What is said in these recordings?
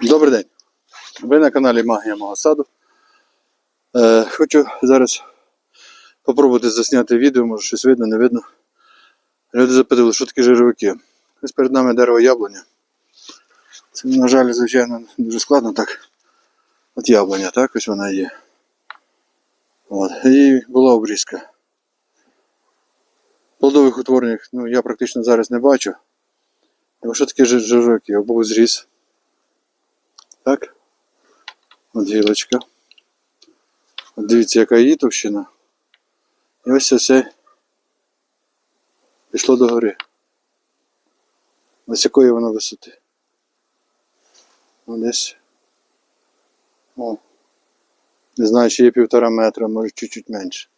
Добрий день. Ви на каналі Магія мого саду. Е, хочу зараз попробувати засняти відео, може щось видно, не видно. Люди запитали, що таке жировики. Ось перед нами дерево яблуня. Це, на жаль, звичайно, дуже складно так. От яблуня, так, ось вона є. От. І була обрізка. Плодових утворень ну, я практично зараз не бачу. Що таке жировики? Або зріз. Так. От гілочка. Дивіться, яка її товщина. І ось це пішло до гори. Ось якої воно висоти. Десь. О. Не знаю, чи є півтора метра, може чуть-чуть менше.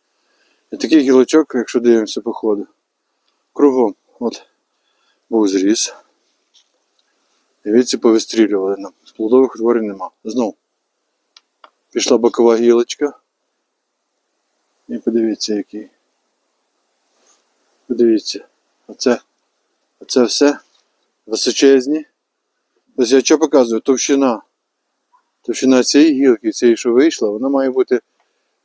І таких гілочок, якщо дивимося по ходу, кругом. От був зріз. Віці повистрілювали нам. Плодових утворень нема. Знов. Пішла бокова гілочка. І подивіться, який. Подивіться. Оце, оце все височезні. Ось я що показую? Товщина. Товщина цієї гілки, цієї, що вийшла, вона має бути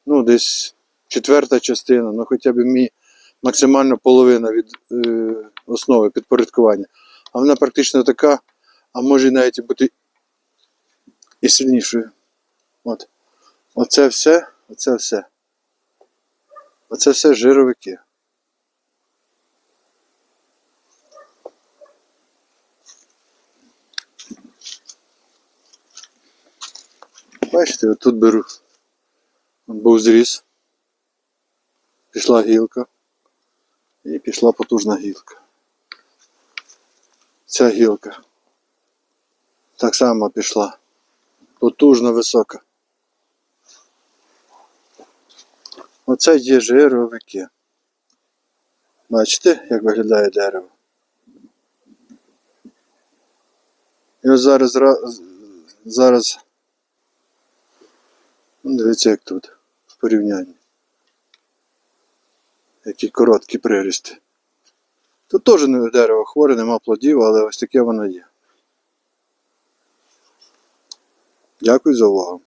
ну, десь четверта частина, ну хоча б мі, максимально половина від е, основи підпорядкування. А вона практично така, а може навіть бути і сильнішою. От. Оце все, оце все. Оце все жировики. Бачите, от тут беру. Був зріз. Пішла гілка. І пішла потужна гілка. Ця гілка. Так само пішла. Потужна висока. Оце є жировики. Бачите, як виглядає дерево? І ось зараз зараз. Ну, Дивіться, як тут в порівнянні. Які короткі прирісти. Тут теж не дерево хворе, нема плодів, але ось таке воно є. Дякую за увагу.